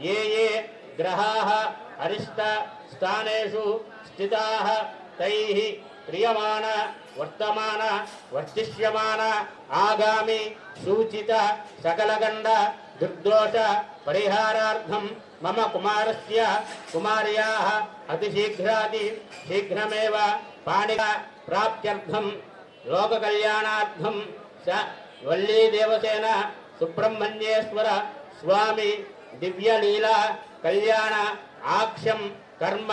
ये ये ग्रहाः अरिष्टस्थानेषु स्थिताः, तैः क्रियमाण, वर्तमान वर्तिष्यमान आगामी, सूचित सकलगंड दुर्दोष परिहारार्थम मम कुमारस्य कुमार्याः अतिशीघ्राति शीघ्रमेव पाणिका प्राप्त्यर्थं लोककल्याणार्थं स वल्लीदेवसेन सुब्रह्मण्येश्वर स्वामी దివ్యలీల కళ్యాణ ఆక్షం కర్మ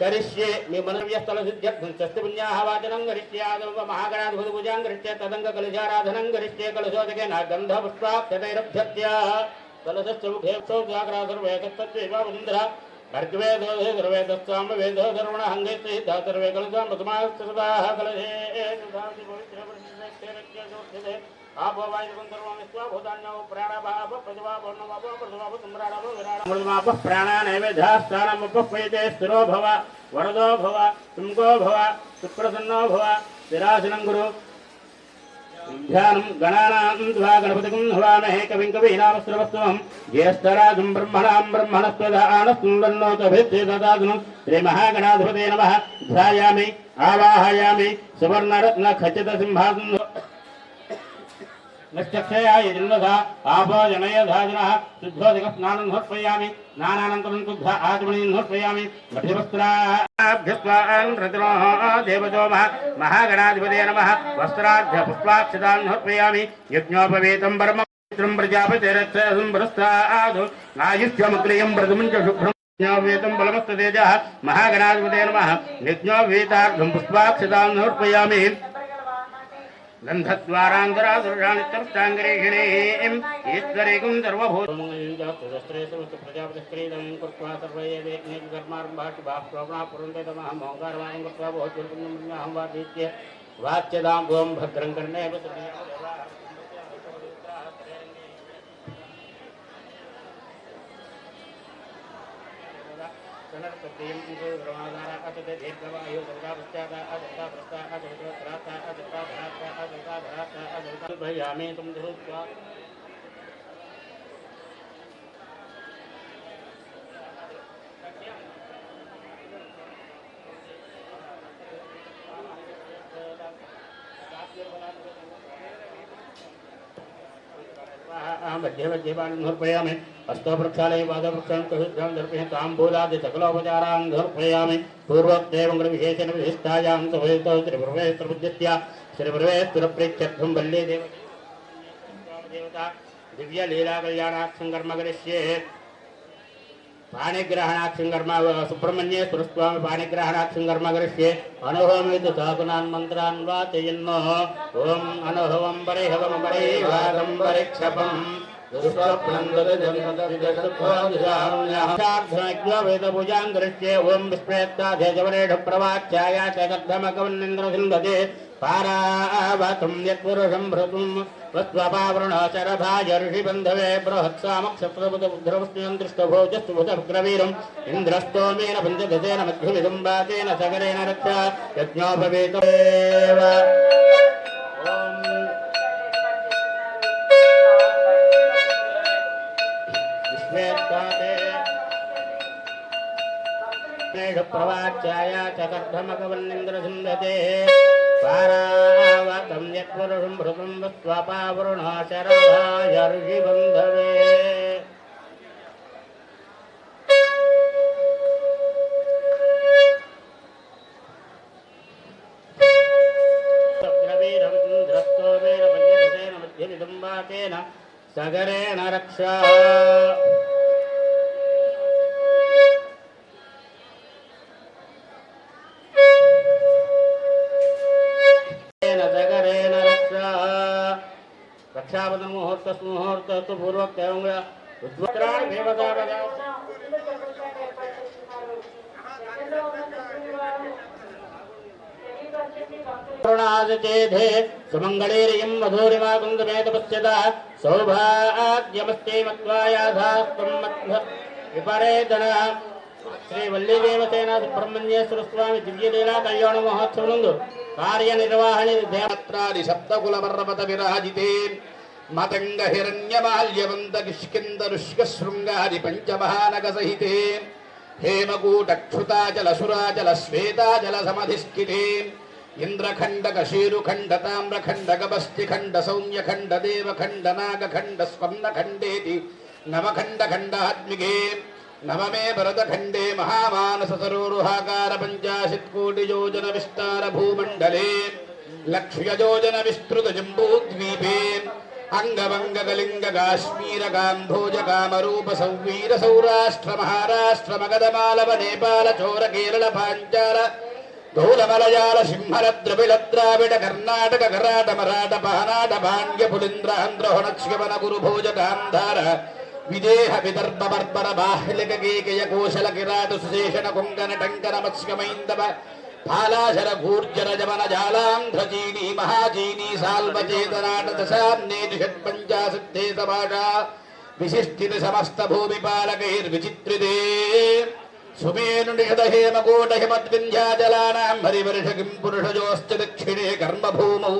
కరిష్యే మీ మనవ్యస్థల సిద్ధ్యర్థం స్వస్తి పుణ్యాహవాచనం గరిష్యే ఆదవ మహాగణాధిపతి పూజాం గరిష్యే తదంగ కలుషారాధనం గరిష్యే కలుషోదకే నా గంధ పుష్పాక్షతైరభ్యత్య కలశస్య ముఖే సౌజాగ్రా సర్వే తత్వైవ వసుంధర భర్గవేదో ధర్వేదస్వామ వేదో ధర్మణ హంగైతే సర్వే కలుషాం ప్రథమాస్తదాహ కలశే సుధాంతి స్థిరో భవ వరదో భవ తుంగో భవ సుప్రసన్నో భవ స్థిరాసనం గురు ధ్యానం గణానాం ద్వా గణపతికం హవామహే కవిం కవీనామస్రవస్వం జ్యేష్ఠరాజం బ్రహ్మణాం బ్రహ్మణస్పదానస్సుందన్నోతభిత్తే శ్రీ మహాగణాధిపతే నమ ధ్యాయామి ఆవాహయామి సువర్ణరత్న ఖచ్చిత సింహాసనం నశ్చక్షయాయ జన్మధ ఆపో జనయధాజనః శుద్ధోదిక స్నానం సమర్పయామి స్నానానంతరం శుద్ధ ఆచమణీం సమర్పయామి వస్త్రాభ్యస్వాన్ రతినో మహాగణాధిపతే నమ వస్త్రాభ్య పుష్పాక్షతాన్ సమర్పయామి యజ్ఞోపవేతం పరమ పవిత్రం ప్రజాపతిరక్షం పురస్తాదు ఆయుష్యమగ్రియం ప్రథమం చ శుభ్రం యజ్ఞోపవేతం బలమస్తతేజ మహాగణాధిపతే నమః యజ్ఞోపవేతార్థం పుష్పాక్షతాన్ गन्धद्वारान्तरासुराणितर्ताङ्गरेहिणेम् ईश्वरेकम् सर्वभूतस्त्रेतमस्तप्रजापतिस्त्रीदम् कृत्वा सर्वैर्मार्भाषिभाप्रोणापुरन्दमहमोङ्गारमाणम् तत्प्रियं प्रमादारा मध्य मध्य అష్టవృక్షాలయ పాదవృక్షం కృష్ణం దర్పయతాంబూలాది సకలోపచారాం సమర్పయామి పూర్వోక్తేవంగుల విశేషణ విశిష్టాయాం సమయతో శ్రీ బ్రహ్మేశ్వర బుద్ధిత్య శ్రీ బ్రహ్మేశ్వర ప్రేక్షర్థం వల్లే దేవ దేవత దివ్య లీలా కళ్యాణాక్షం కర్మ కరిష్యే పాణిగ్రహణాక్షం కర్మ సుబ్రహ్మణ్యేశ్వర స్వామి పాణిగ్రహణాక్షం కర్మ కరిష్యే అనుహోమిత సాధునాన్ మంత్రాన్ వా ఓం అనుహవం పరి హవం పరిక్షపం ఓం విస్ప్రేత్తాధేజవరేఢ ప్రవాచ్యాయ చగర్ధమకవన్నింద్రసింధతే పారావతం యత్పురుషం భృతుం వస్వపావృణాచరభాయ ఋషిబంధవే బృహత్సామక్షత్రబుధబుద్ధ్రవస్మియం దృష్టభోజస్తు బుధగ్రవీరం ఇంద్రస్తోమేన పంచదశేన మధ్యవిదంబాతేన సగరేణ రక్ష యజ్ఞోపవేతేవ ఓం प्रवाच्याय च कर्धमगवन्निन्द्रसिन्धते पारावतं यत्पुरुषं भृतं त्ववीरनिदुम्बातेन सगरेण रक्षा। సుమంగళీరియం మధురిమాకుందమేతపశ్యత సౌభాగ్యమస్తే మత్వాయాధాస్తం విపరేతన. శ్రీ వల్లీదేవసేన సుబ్రహ్మణ్యేశ్వర స్వామి దివ్యలీలా కళ్యాణ మహోత్సవం కార్యనిర్వాహణి దేవత్రాది సప్తకుల పర్వత విరాజితే మతంగ హిరణ్యమాల్యవంత కిష్కిందరుష్క శృంగారి పంచమహానగ సహితే హేమకూటక్షుతాచల సురాచల శ్వేతాచల సమధిష్ఠితే ఇంద్రఖండక శేరుఖండ తామ్రఖండ గబస్తిఖండ సౌమ్యఖండ దేవఖండ నాగఖండ స్వర్ణఖండేతి నవఖండ ఖండాత్మికే నవమే భరతఖండే మహామానస సరోరుహాకార పంచాశత్ కోటి యోజన విస్తార భూమండలే లక్ష్యయోజన విస్తృత జంబూద్వీపే అంగవంగ కాశ్మీర గాంధోజ కామరూప సౌవీర సౌరాష్ట్ర మహారాష్ట్ర మగధమాలవ నేపాల చోర కేరళ పాంచాల గౌర మలయాళ సింహల ద్రావిడ కర్ణాటక కరాట మరాఠ పహనాట భాండ్య పులింద్ర ఆంధ్ర హొనక్ష్యవన గురు భోజ గాంధార విదేహ విదర్భ బర్బర బాహ్లిక కేకయ కోశల కిరాట సుశేషణ కొంకణ టంకన మత్స్యమైందవ పాలాశర గూర్జర జమన జాలాంధ్ర చీనీ మహాచీనీ సాల్వ చేతనాట దశాన్నేటి సభాషా విశిష్టిత సమస్త భూమిపాలకైర్విచిత్రితే సుమేను నిషద హేమకోట హిమద్వింధ్యాజలానాం హరివర్ష కిం పురుషజోశ్చ దక్షిణే కర్మభూమౌ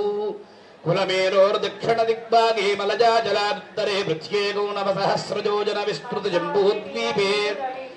కులమేనోర్దక్షిణ దిగ్భాగే మలజాజలాత్తరే భృత్యేకౌ నవ సహస్రజోజన విస్తృత జంబూద్వీపే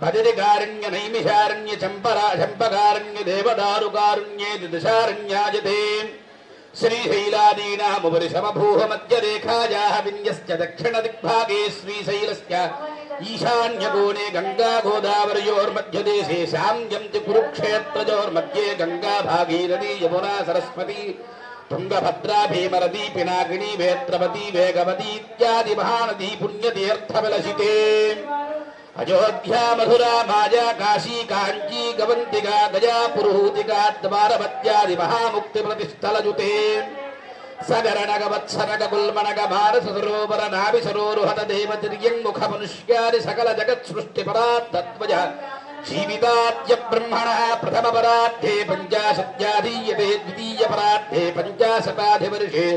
पति कारण्य नैमिषारण्य चंपरा चंपकारण्य देवदारुकारुण्ये दिदशारण्याजिते श्रीशैलादीनामुपरि समभूह मध्यरेखायाः विन्यश्च दक्षिणदिग्भागे श्रीशैलस्य ईशान्यकोणे गङ्गागोदावर्योर्मध्यदेशे सान्ध्यन्ति कुरुक्षेत्रजोर्मध्ये गङ्गाभागीरथी यमुना सरस्वती तुङ्गभद्रा भीमरदी पिनाकिणी वेत्रवती वेगवती इत्यादि महानदी पुण्यतीर्थविलसिते अयोध्या मधुरा माजा काशी कांची गवंतिका गजा पुरुहूतिका द्वारवत्यादि महामुक्तिप्रतिस्थलयुते सगरणगवत्सरगुल्मणग देव नाभिसरोरुहत देवतिर्यङ्मुख मनुष्यादि सकल जगत सृष्टि परात जगत्सृष्टिपरात्तत्त्वज जीविताद्य ब्रह्मणः प्रथमपराध्ये पञ्चाशत्याधीयते द्वितीयपराध्ये पञ्चाशताधिवर्षे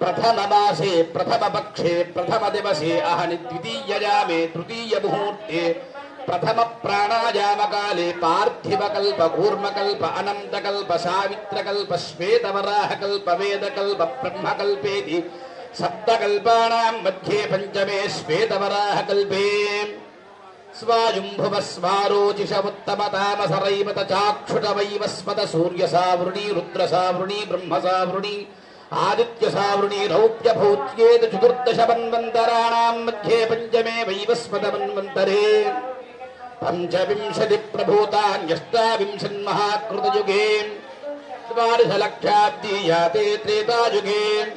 ప్రథమమాసే కాశీ కాంచీ ప్రథమ పక్షే ప్రథమ దివసే అహని ద్వితీయయామే తృతీయ ముహూర్తే ప్రథమ ప్రాణాయామకాలే పార్థివకల్ప కూర్మకల్ప అనంతకల్ప సావిత్రకల్ప శ్వేతవరాహకల్ప వేదకల్ప బ్రహ్మకల్పేది సప్తకల్పానాం మధ్యే పంచమే శ్వేతవరాహకల్పే స్వాయుంభువ స్వారోచిషముత్తమతామసరైవత చాక్షుటవైవస్మత సూర్యసావృణీ రుద్రసావృణీ బ్రహ్మసావృణీ आदित्यसावृणीरौप्यभौत्येत चतुर्दशमन्वन्तराणाम् मध्ये पञ्चमे वैवस्वतमन्वन्तरे पञ्चविंशतिप्रभूतान्यष्टाविंशन्महाकृतयुगे द्वादशलक्षाब्दीयाते त्रेतायुगे।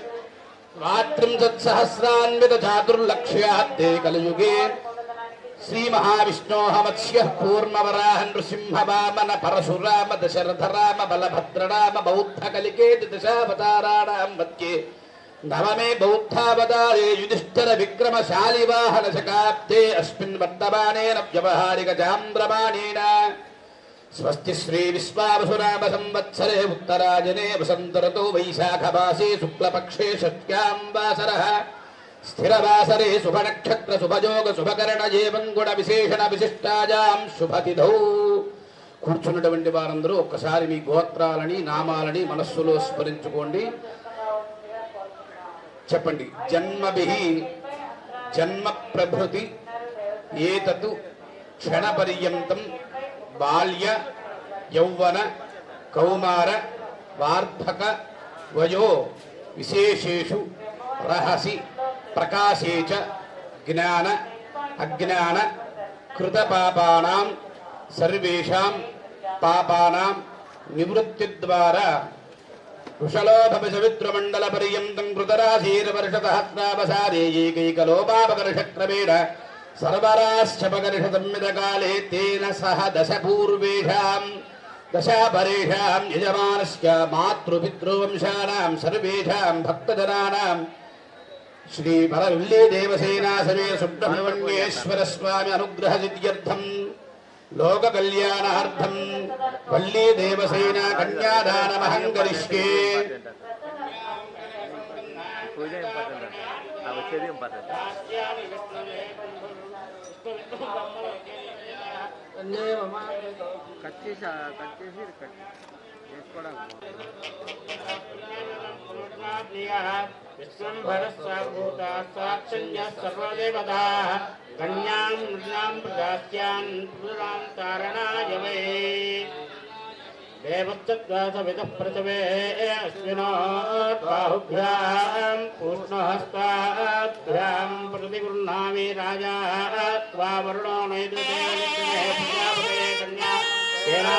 द्वात्रिंशत्सहस्रान्वितचातुर्लक्ष्यात्ते कलयुगे। శ్రీ మహావిష్ణోహమత్స్య కూర్మవరాహ నృసింహ వామన పరశురామ దశరథ రామ బలభద్రరామ బౌద్ధ కలికేతి దశావతారాణాం మధ్యే నవమే బౌద్ధావతారే యుధిష్ఠర విక్రమ శాలివాహన శకాబ్దే అస్మిన్ వర్తమానేన వ్యవహారిక చాంద్రమాణేన స్వస్తి శ్రీ విశ్వావసునామ సంవత్సరే ఉత్తరాజనే వసంతరతో వైశాఖమాసే శుక్లపక్షే షట్యాం వాసరః స్థిరవాసరే శుభనక్షత్ర శుభయోగ శుభకరణ జీవంగుణ విశేషణ విశిష్టాజాం శుభతిథౌ. కూర్చున్నటువంటి వారందరూ ఒక్కసారి మీ గోత్రాలని నామాలని మనస్సులో స్మరించుకోండి. చెప్పండి. జన్మభి జన్మ ప్రభృతి ఏతత్ క్షణపర్యంతం బాల్య యౌవన కౌమార వార్ధక వయో విశేషేషు రహసి ప్రకాశే చ జ్ఞాన అజ్ఞాన కృతపాపానాం సర్వేషాం పాపానాం నివృత్తి ద్వారా వృషలోభవిసవిద్రమండల పర్యంతం కృతరాశీర్వర్షసహస్రావసారే ఏకైకలోపాపకర్షక్రమేణ తేన సహ దశ పూర్వేషాం దశాపరేషాం యజమానస్య మాతృపితృవంశానాం సర్వేషాం భక్తజనానాం శ్రీ పరవిల్లే దేవసేనా సమేత సుబ్రహ్మణ్యేశ్వర స్వామి అనుగ్రహ సిద్ధ్యర్థం లోక కళ్యాణార్థం వల్లీ దేవసేన కన్యాదానమహం కరిష్యే కట్ చేసి కట్ చేసి కట్ सर्वदेवताः कन्यां नृणां प्रदास्यान् पुरां तारणाय वै देवश्चद्वासविदः पृथवे अश्विनो बाहुभ्यां पूष्णहस्ताभ्यां प्रतिगृह्णामि राजा त्वा वरुणो नैदृशे कन्या तेना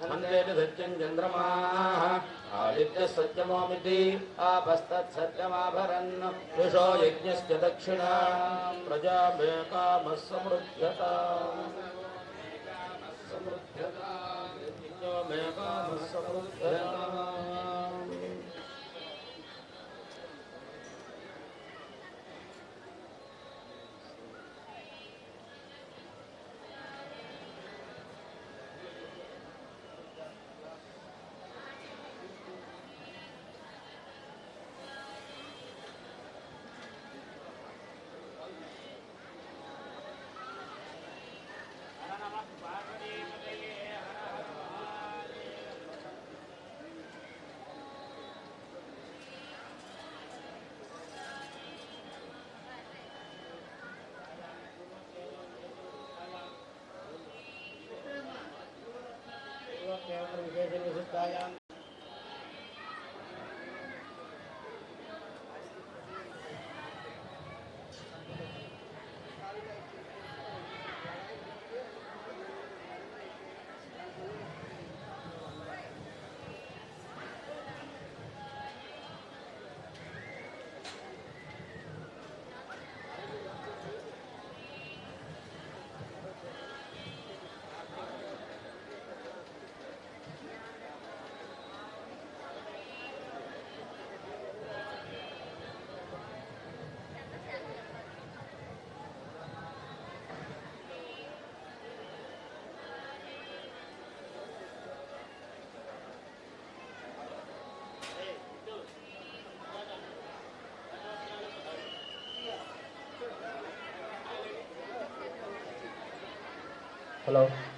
धनञ्जयति सत्यम् चन्द्रमाः। आदित्यः सत्यमोमिति आपस्तत्सत्यमाभरन् विषो यज्ञश्च दक्षिणा प्रजामेकामः समृद्ध्यता समृद्ध्यता ദേവനിഹിതായാം Hello.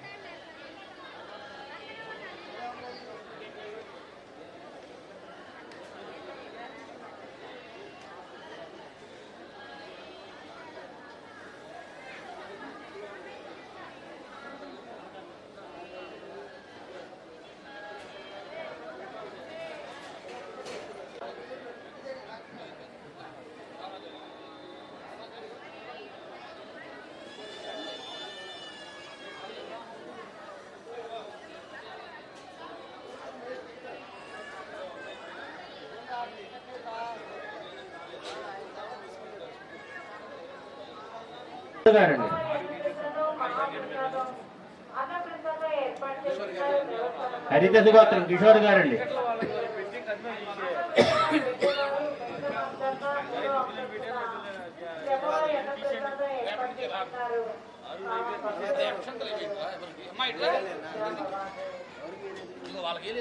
గారండి హరిత గోత్రం కిషోర్ గారండి. వాళ్ళకి